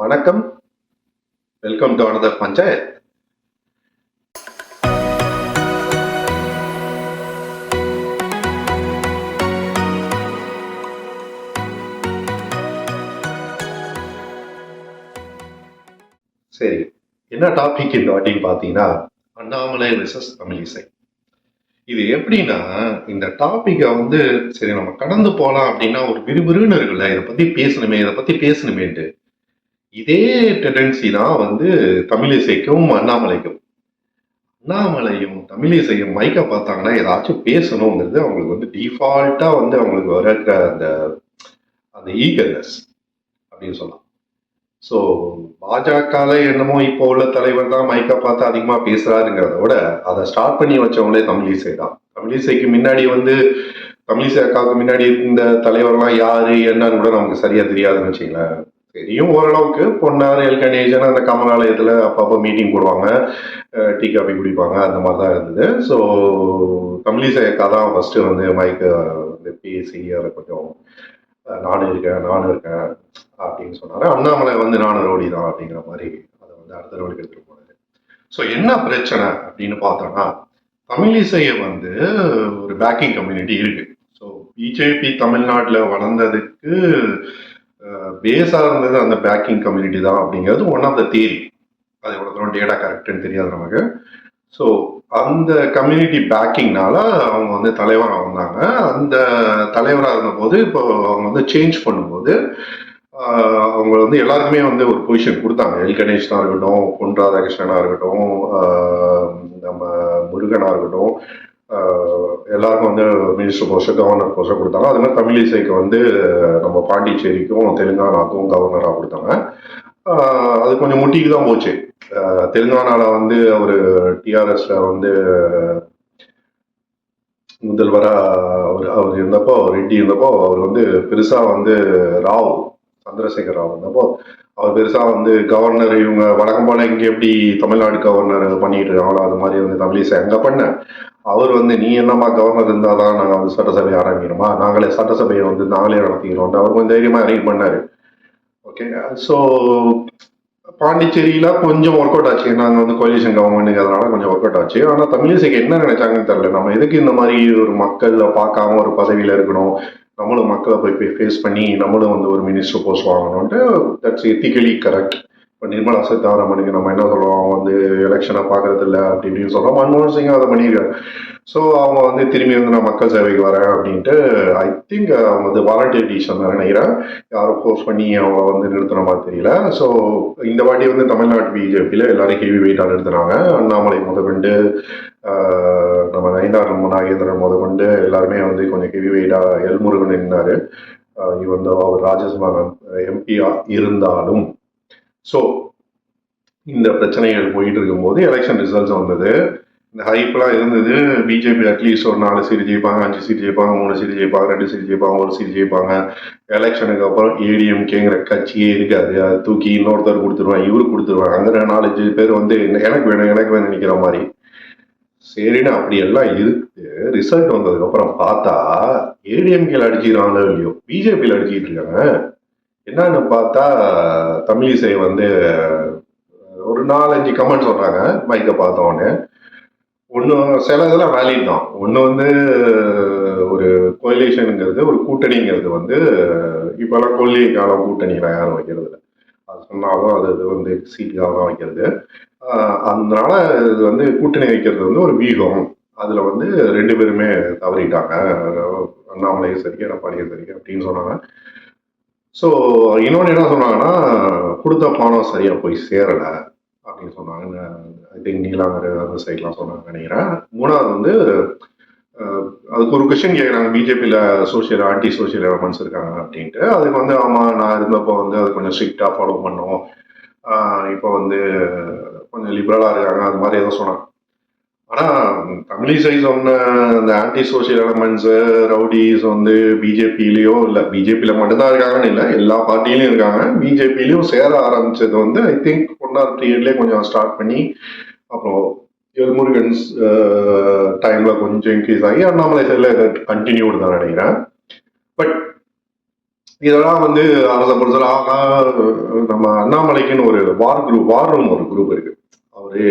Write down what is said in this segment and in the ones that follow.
வணக்கம். Welcome to another panchayat சரி என்ன டாபிக் இந்த வாட்டின்னு பார்த்தீங்கன்னா அண்ணாமலை விசஸ் தமிழிசை இது எப்படின்னா இந்த டாப்பிக்கை வந்து சரி நம்ம கடந்து போகலாம் அப்படின்னா ஒரு விறுவிறுன்னு இருக்குல்ல இதை பத்தி பேசணுமே இதை பத்தி பேசணுமேன்ட்டு. இதே டெண்டன்சி தான் வந்து தமிழிசைக்கும் அண்ணாமலைக்கும். அண்ணாமலையும் தமிழிசையும் மைக்கை பார்த்தாங்கன்னா ஏதாச்சும் பேசணுங்கிறது அவங்களுக்கு வந்து டிஃபால்ட்டாக வந்து அவங்களுக்கு வர அந்த அந்த ஈகர்னஸ் அப்படின்னு சொல்லலாம். ஸோ பாஜகவில் என்னமோ இப்போ உள்ள தலைவர் தான் மைக்கை பார்த்து அதிகமாக பேசுகிறாருங்கிறத விட அதை ஸ்டார்ட் பண்ணி வச்சவங்களே தமிழிசை தான். தமிழிசைக்கு முன்னாடி வந்து தமிழிசை அக்காவுக்கு முன்னாடி இருந்த தலைவர்லாம் யாரு என்னன்னு கூட நமக்கு சரியாக தெரியாதுன்னு வச்சுங்களேன் தெரியும் ஓரளவுக்கு. பொன்னார் எல் அந்த கமலாலயத்தில் அப்பப்போ மீட்டிங் போடுவாங்க. டீ காஃபி குடிப்பாங்க. அந்த மாதிரி தான் இருந்தது. ஸோ தமிழிசை அக்கா தான் ஃபஸ்ட்டு வந்து மைக்கை வந்து பேசி அதை கொஞ்சம் நானும் இருக்கேன் நானும் இருக்கேன் அப்படின்னு சொன்னார். அண்ணாமலை வந்து நானும் ரோடி தான் அப்படிங்கிற மாதிரி அதை வந்து அடுத்த ரோடி கட்ட போனார். ஸோ என்ன பிரச்சனை அப்படின்னு பார்த்தோன்னா தமிழிசையை வந்து ஒரு பேக்கிங் கம்யூனிட்டி இருக்குது ஸோ பிஜேபி தமிழ்நாட்டில் வளர்ந்ததுக்கு பேஸாக இருந்தது அந்த பேக்கிங் கம்யூனிட்டி தான் அப்படிங்கிறது ஒன் ஆஃப் த தேரி அது எவ்வளோ தூரம் டேட்டா கரெக்டுன்னு தெரியாது நமக்கு. ஸோ அந்த கம்யூனிட்டி பேக்கிங்னால அவங்க வந்து தலைவராக வந்தாங்க. அந்த தலைவராக இருந்தபோது இப்போ அவங்க வந்து சேஞ்ச் பண்ணும்போது அவங்க வந்து எல்லாருக்குமே வந்து ஒரு பொசிஷன் கொடுத்தாங்க. எல். இருக்கட்டும் பொன் ராதாகிருஷ்ணனாக இருக்கட்டும் நம்ம முருகனாக இருக்கட்டும் எல்லாருக்கும் வந்து மினிஸ்டர் போஸ்ட் கவர்னர் போஸ்ட் கொடுத்தாங்க. அது மாதிரி தமிழிசைக்கு வந்து நம்ம பாண்டிச்சேரிக்கும் தெலுங்கானாக்கும் கவர்னராக கொடுத்தாங்க. அது கொஞ்சம் முட்டிக்கு தான் போச்சு. தெலுங்கானாவில் தெலுங்கானால வந்து அவர் டிஆர்எஸ்ல வந்து முதல்வராக அவர் அவர் இருந்தப்போ ரெட்டி இருந்தப்போ அவர் வந்து பெருசாக வந்து ராவ் சந்திரசேகர் ராவ் வந்தப்போ அவர் பெருசா வந்து கவர்னர் இவங்க வழக்கம் போல இங்க எப்படி தமிழ்நாடு கவர்னர் பண்ணிட்டு இருக்காங்களோ அது மாதிரி வந்து தமிழிசை அங்க பண்ண. அவர் வந்து நீ என்னம்மா கவர்னர் இருந்தாதான் நாங்க வந்து சட்டசபை ஆரம்பிக்கிறோமா நாங்களே சட்டசபையை வந்து நாங்களே நடத்திக்கிறோம் அவர் கொஞ்சம் தைரியமா அரேஞ்ச் பண்ணாரு. ஓகே ஸோ பாண்டிச்சேரியில கொஞ்சம் ஒர்க் அவுட் ஆச்சு. நாங்கள் வந்து கோலிஷன் கவர்மெண்ட்டுங்கிறதுனால கொஞ்சம் ஒர்க் அவுட் ஆச்சு. ஆனால் தமிழிசைக்கு என்ன நினைச்சாங்கன்னு தெரியல. நம்ம எதுக்கு இந்த மாதிரி ஒரு மக்களை பார்க்காம ஒரு பதவியில் இருக்கணும்? நம்மளும் மக்களை போய் ஃபேஸ் பண்ணி நம்மளும் வந்து ஒரு மினிஸ்டர் போஸ்ட் வாங்கணும்ட்டு தட்ஸ் எத்திக்கலி கரெக்ட் இப்போ நிர்மலா சீதாராமனுக்கு நம்ம என்ன சொல்லுவோம் அவங்க வந்து எலெக்ஷனை பார்க்கறது இல்லை அப்படி இப்படின்னு மன்மோகன் சிங் அதை பண்ணியிருக்காரு ஸோ அவங்க வந்து திரும்பி வந்து நான் மக்கள் சேவைக்கு வரேன் அப்படின்ட்டு ஐ திங்க் அவங்க வந்து வாலண்டியர் டிசிஷன் தான் நினைக்கிறேன். யாரும் ஃபோர்ஸ் பண்ணி அவங்கள வந்து நிறுத்தின மாதிரி தெரியல. ஸோ இந்த வாட்டி வந்து தமிழ்நாட்டு பிஜேபியில் எல்லாரும் ஹெவி வெயிட்டாக நிறுத்தினாங்க. அண்ணாமலை முதற்கொண்டு நம்ம நயினார் நாகேந்திரன் முதற்கொண்டு எல்லாருமே வந்து கொஞ்சம் ஹெவி வெயிட்டாக எல்முருகன் இருந்தார் இவன் அவர் ராஜ்யசபா எம்பியாக இருந்தாலும் ஸோ இந்த பிரச்சனைகள் போயிட்டு இருக்கும்போது எலெக்ஷன் ரிசல்ட்ஸ் வந்தது. இந்த ஹைப்லாம் இருந்தது. பிஜேபி அட்லீஸ்ட் ஒரு நாலு சீட் ஜெயிப்பாங்க அஞ்சு சீட் ஜெயிப்பாங்க மூணு சீட் ஜெயிப்பாங்க ரெண்டு சீட் ஜெயிப்பாங்க ஒரு சீட் ஜெயிப்பாங்க. எலெக்ஷனுக்கு அப்புறம் ஏடிஎம்கேங்கிற கட்சியே இருக்காது. அதை தூக்கி இன்னொருத்தர் கொடுத்துருவாங்க இவரு கொடுத்துருவாங்க. அங்கே நாலஞ்சு பேர் வந்து எனக்கு வேணும் எனக்கு வேணும் நினைக்கிற மாதிரி. சரின்னு அப்படி எல்லாம் இருக்கு. ரிசல்ட் வந்ததுக்கு அப்புறம் பார்த்தா ஏடிஎம்கேல அடிச்சுக்கிறாங்களோ இல்லையோ? பிஜேபியில் அடிச்சுக்கிட்டு இருக்காங்க. என்னன்னு பார்த்தா தமிழிசை வந்து ஒரு நாலஞ்சு கமெண்ட் சொல்றாங்க மைக்கை பார்த்த உடனே. ஒன்று சில இதெல்லாம் வேலிட் தான். ஒன்று வந்து ஒரு கோயிலேஷனுங்கிறது ஒரு கூட்டணிங்கிறது வந்து இப்போல்லாம் கொல்லி காலம் கூட்டணியில் யாரும் வைக்கிறது இல்லை. அது சொன்னாலும் அது இது வந்து சீட்டுக்காக தான் வைக்கிறது. அதனால இது வந்து கூட்டணி வைக்கிறது வந்து ஒரு வீகம். அதில் வந்து ரெண்டு பேருமே தவறிட்டாங்க. அண்ணாமலையும் சரி எடப்பாடியும் சரி அப்படின்னு சொன்னாங்க. ஸோ இன்னொன்று என்ன சொன்னாங்கன்னா கொடுத்த பணம் சரியாக போய் சேரலை அப்படின்னு சொன்னாங்க. ஐ திங்க் நீலாங்கர் அந்த சைட்லாம் சொன்னாங்க நினைக்கிறேன். மூணாவது வந்து அதுக்கு ஒரு கொஸ்டின் கேட்குறாங்க பிஜேபியில் சோஷியல் ஆன்டி சோஷியல் எலமெண்ட்ஸ் இருக்காங்க அப்படின்ட்டு. அதுக்கு வந்து ஆமாம் நான் இருந்தப்போ வந்து அது கொஞ்சம் ஸ்ட்ரிக்டாக ஃபாலோ பண்ணோம். இப்போ வந்து கொஞ்சம் லிபரலாக இருக்காங்க. அது மாதிரி ஏதோ சொன்னாங்க. ஆனால் தமிழிசை சொன்ன அந்த ஆன்டி சோசியல் எலமெண்ட்ஸு ரவுடிஸ் வந்து பிஜேபிலேயோ இல்லை பிஜேபியில் மட்டும்தான் இருக்காங்கன்னு இல்லை எல்லா பார்ட்டிலையும் இருக்காங்க. பிஜேபிலையும் சேர ஆரம்பிச்சது வந்து ஐ திங்க் ஒன்னார் பீரியட்லேயே கொஞ்சம் ஸ்டார்ட் பண்ணி அப்புறம் எல்முருகன்ஸ் டைமில் கொஞ்சம் இன்க்ரீஸ் ஆகி அண்ணாமலை சைடில் கண்டினியூடு தான் நினைக்கிறேன். பட் இதெல்லாம் வந்து அரச பொறுத்தல ஆகா நம்ம அண்ணாமலைக்குன்னு ஒரு வார் குரூப் வார் ரூம் ஒரு குரூப் இருக்கு. அவரே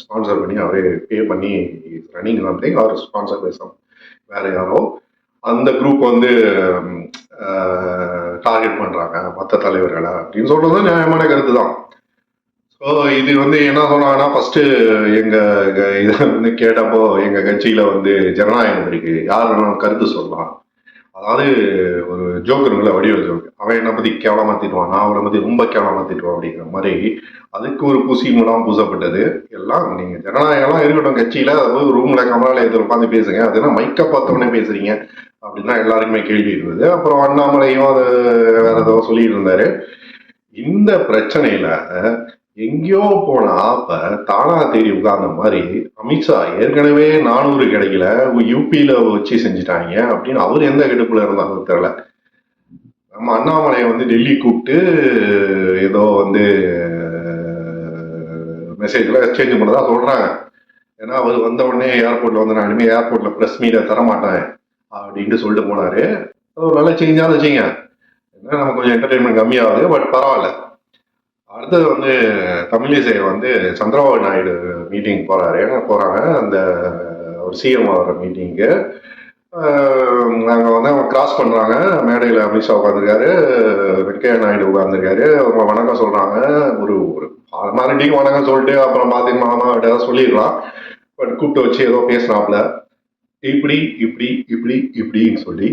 ஸ்பான்சர் பண்ணி அவரே பே பண்ணி ரன்னிங் சம்திங் அவர் ஸ்பான்சர் பேசும் வேற யாரோ அந்த குரூப் வந்து டார்கெட் பண்ணுறாங்க மற்ற தலைவர்களை அப்படின்னு சொல்கிறது நியாயமான கருத்து தான் ஸோ இது வந்து என்ன சொன்னாங்கன்னா ஃபஸ்ட்டு எங்கள் இதை வந்து கேட்டப்போ எங்கள் கட்சியில் வந்து ஜனநாயகம் இருக்குது யார் வேணாலும் கருத்து சொல்லலாம். அதாவது ஒரு ஜோக்கருங்கள வடிவ ஜோக்கர். அவன் என்னை பற்றி கேவலமாக திட்டுவான் நான் அவனை பற்றி ரொம்ப கேவலமாக திட்டுவான் அப்படிங்கிற மாதிரி அதுக்கு ஒரு பூசி மூலம் பூசப்பட்டது. எல்லாம் நீங்கள் ஜனநாயகம்லாம் இருக்கட்டும் கட்சியில் அதாவது ரூம்ல கமலால் எதிர உட்காந்து பேசுங்க அது என்ன மைக்கை பார்த்தவொடனே பேசுறீங்க அப்படின்னு எல்லாருக்குமே கேள்வி இருந்தது. அப்புறம் அண்ணாமலையும் அது வேற ஏதோ சொல்லிட்டு இருந்தாரு. இந்த பிரச்சனையில எங்கேயோ போன ஆப்ப தானா தேடி உட்கார்ந்த மாதிரி அமித்ஷா ஏற்கனவே நானூறு கிடைக்கல யூபியில வச்சு செஞ்சுட்டாங்க அப்படின்னு அவர் எந்த கெடுப்புல இருந்தாலும் தெரியல. நம்ம அண்ணாமலையை வந்து டெல்லி கூப்பிட்டு ஏதோ வந்து மெசேஜ்ல எக்ஸ்சேஞ்ச் பண்ணதா சொல்றாங்க. ஏன்னா அவர் வந்த உடனே ஏர்போர்ட்ல வந்து நான் இனிமேல் ஏர்போர்ட்ல பிரஸ் மீட்டை தர மாட்டேன் அப்படின்ட்டு சொல்லிட்டு போனாரு. அது ஒரு நல்ல சேஞ்சாக வச்சுங்க ஏன்னா நம்ம கொஞ்சம் என்டர்டைன்மெண்ட் கம்மியாகுது பட் பரவாயில்ல. அடுத்தது வந்து தமிழிசை வந்து சந்திரபாபு நாயுடு மீட்டிங் போறாரு. ஏன்னா போறாங்க? அந்த ஒரு சிஎம் ஆகிற மீட்டிங்கு அங்கே வந்து அவங்க கிராஸ் பண்ணுறாங்க மேடையில் அமித்ஷா உட்காந்துருக்காரு வெங்கையா நாயுடு உட்காந்துருக்காரு அவங்க வணக்கம் சொல்கிறாங்க ஒரு ஒரு மறுபடியும் வணக்கம் சொல்லிட்டு அப்புறம் பார்த்தீங்கன்னா மாமா ஏதாவது சொல்லிடலாம். பட் கூப்பிட்டு வச்சு ஏதோ பேசினாப்ல இப்படி இப்படி இப்படி இப்படின்னு சொல்லி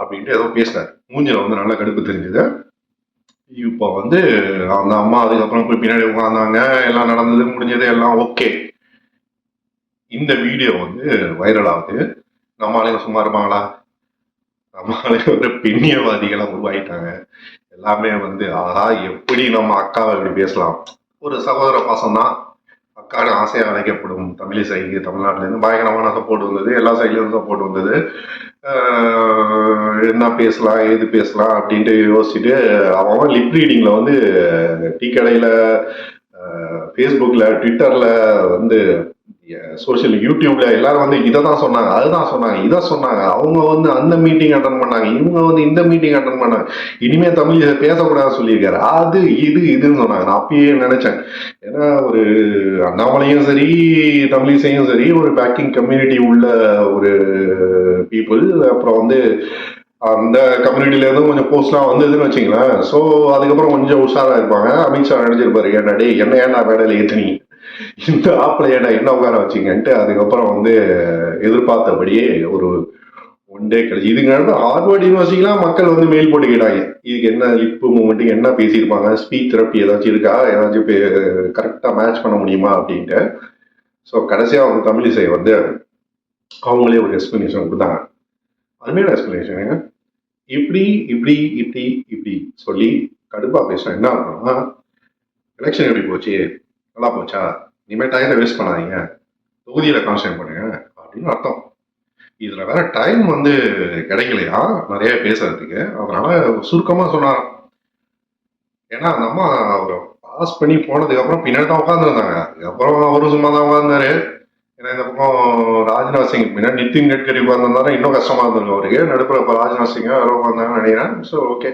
அப்படின்ட்டு ஏதோ பேசினார். மூஞ்சில வந்து நல்லா கடுப்பு தெரிஞ்சுது. இப்போ வந்து அந்த அம்மா அதுக்கப்புறம் போய் பின்னாடி உட்காந்தாங்க எல்லாம் நடந்தது முடிஞ்சது எல்லாம் ஓகே இந்த வீடியோ வந்து வைரல் ஆகுது. நம்ம ஆளுங்க சும்மா இருப்பாங்களா? நம்ம ஆளுங்க ஒரு பெண்ணியவாதிகளாக உருவாயிட்டாங்க. எல்லாமே வந்து ஆஹா எப்படி நம்ம அக்காவை இப்படி பேசலாம்? ஒரு சகோதர பாசம் தான் அக்கான ஆசையாக அழைக்கப்படும். தமிழிசைக்கு தமிழ்நாட்டுல தமிழ்நாட்டிலேருந்து பயங்கரமான சப்போர்ட் வந்தது. எல்லா சைட்லேயும் சப்போர்ட் வந்தது. என்ன பேசலாம் எது பேசலாம் அப்படின்ட்டு யோசிச்சுட்டு அவன் லிப் ரீடிங்கில் வந்து டீ கடையில் ஃபேஸ்புக்கில் ட்விட்டரில் வந்து சோஷியல் யூடியூப்ல எல்லாரும் வந்து இதை தான் சொன்னாங்க அதுதான் சொன்னாங்க இதை சொன்னாங்க. அவங்க வந்து அந்த மீட்டிங் அட்டன் பண்ணாங்க இவங்க வந்து இந்த மீட்டிங் அட்டன் பண்ணாங்க. இனிமே தமிழ் பேசக்கூடாதுன்னு சொல்லியிருக்காரு. அது இது இதுன்னு சொன்னாங்க. நான் அப்பயே நினைச்சேன். ஏன்னா ஒரு அண்ணாமலையும் சரி தமிழிசையும் சரி ஒரு பேக்கிங் கம்யூனிட்டி உள்ள ஒரு பீப்புள் அப்புறம் வந்து அந்த கம்யூனிட்டிலேருந்து கொஞ்சம் போஸ்ட்லாம் வந்ததுன்னு வச்சுங்களேன். ஸோ அதுக்கப்புறம் கொஞ்சம் உஷாராக இருப்பாங்க. அமித்ஷா நினைச்சிருப்பாரு ஏன்டா என்ன ஏன்டா மேடையில ஏத்துனீங்க? இந்த ஆப்ல ஏடா என்ன உட்கார வச்சீங்கன்ட்டு அதுக்கப்புறம் வந்து எதிர்பார்த்தபடியே ஒரு ஒன் டே கழிச்சு. இதுக்கு நடுவு ஹார்வர்ட் யூனிவர்சிட்டிலாம் மக்கள் வந்து மெயில் போட்டுக்கிட்டாங்க. இதுக்கு என்ன லிப்பு மூமெண்ட்டுக்கு என்ன பேசியிருப்பாங்க ஸ்பீச் தெரப்பி ஏதாச்சும் இருக்கா? ஏதாச்சும் கரெக்டாக மேட்ச் பண்ண முடியுமா அப்படின்ட்டு. ஸோ கடைசியாக அவங்க தமிழிசை வந்து அவங்களே ஒரு எக்ஸ்பிளனேஷன் கொடுத்தாங்க. அருமையான எக்ஸ்பிளனேஷன் இப்படி இப்படி இப்படி இப்படி சொல்லி கடுப்பாக பேசுறேன் என்ன அர்த்தம்னா எலெக்ஷன் எப்படி போச்சு? நல்லா போச்சா? இனிமேல் டைமை வேஸ்ட் பண்ணாதீங்க. தொகுதியில் கான்சன்ட்ரேட் பண்ணுங்க அப்படின்னு அர்த்தம். இதில் வேற டைம் வந்து கிடைக்கலையா? நிறைய பேசுறதுக்கு. அதனால சுருக்கமாக சொன்னாராம். ஏன்னா அந்த அம்மா அவரை பாஸ் பண்ணி போனதுக்கப்புறம் பின்னாடி தான் உட்காந்துருந்தாங்க அதுக்கப்புறம் அவரும் சும்மா தான் உட்காந்தாரு ஏன்னா இந்த பக்கம் ராஜ்நாத் சிங் பின்னாடி நிதின் கட்கரி உட்காந்துருந்தாரு இன்னும் கஷ்டமாக இருந்திருக்கும் அவருக்கு. நடுப்புற இப்போ ராஜ்நாத் சிங் யாரோ உட்காந்தாங்கன்னு நினைக்கிறேன். ஸோ ஓகே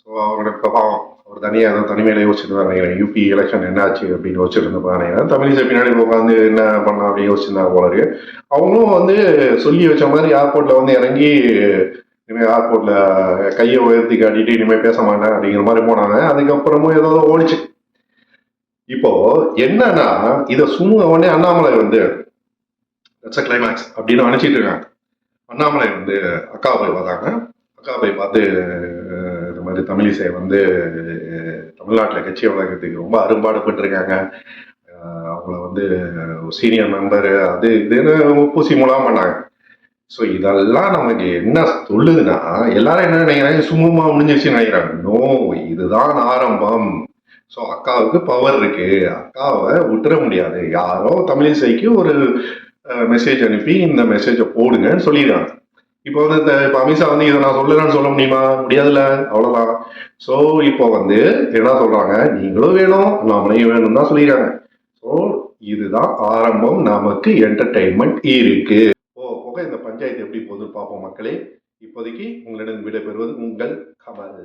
ஸோ அவங்களுக்கு பாவம். ஒரு தனியாக ஏதோ தனிமையில யோசிச்சிருந்தா நினைக்கிறேன். யூபி எலெக்ஷன் என்ன ஆச்சு அப்படின்னு யோசிச்சிருந்தப்ப நினைக்கிறேன். தமிழிசை பின்னாடி உட்காந்து என்ன பண்ணலாம் அப்படின்னு யோசிச்சிருந்தாங்க போல இருக்கு. அவங்களும் வந்து சொல்லி வச்ச மாதிரி ஏர்போர்ட்ல வந்து இறங்கி இனிமேல் ஏர்போர்ட்ல கையை உயர்த்தி காட்டிட்டு இனிமேல் பேச மாட்டேன் அப்படிங்கிற மாதிரி போனாங்க. அதுக்கப்புறமும் ஏதாவது ஓடிச்சு. இப்போ என்னன்னா இதை சுமூக உடனே அண்ணாமலை வந்து கிளைமேக்ஸ் அப்படின்னு நினைச்சிட்டு இருக்காங்க. அண்ணாமலை வந்து அக்கா போய் பார்த்தாங்க. அக்கா போய் பார்த்து அஹ், மாதிரி தமிழிசை வந்து தமிழ்நாட்டில் கட்சி வழக்கத்துக்கு ரொம்ப அரும்பாடுபட்டிருக்காங்க. அவங்கள வந்து சீனியர் மெம்பரு அது இதுன்னு பூசி மூலமாக பண்ணாங்க. ஸோ இதெல்லாம் நமக்கு என்ன சொல்லுதுன்னா எல்லாரும் என்ன நினைக்கிறாங்க? சுமூகமாக முடிஞ்சிருச்சுன்னு நினைக்கிறாங்க. நோ இதுதான் ஆரம்பம். ஸோ அக்காவுக்கு பவர் இருக்கு. அக்காவை விட்டுற முடியாது. யாரோ தமிழிசைக்கு ஒரு மெசேஜ் அனுப்பி இந்த மெசேஜை போடுங்கன்னு சொல்லிடுறாங்க. இப்போ வந்து இந்த இப்போ அமித்ஷா வந்து இதை நான் சொல்லலான்னு சொல்ல முடியுமா? முடியாதுல்ல. அவ்வளோதான் ஸோ இப்போ வந்து என்ன சொல்றாங்க? நீங்களும் வேணும் நாமளையும் வேணும் தான் சொல்லிடுறாங்க ஸோ இதுதான் ஆரம்பம். நமக்கு என்டர்டைன்மெண்ட் இருக்கு. ஓ போக இந்த பஞ்சாயத்து பஞ்சாயத்து எப்படி போகுதுன்னு பார்ப்போம் மக்களே. இப்போதைக்கு உங்களிடம் விடைபெறுவது உங்கள் கமல்.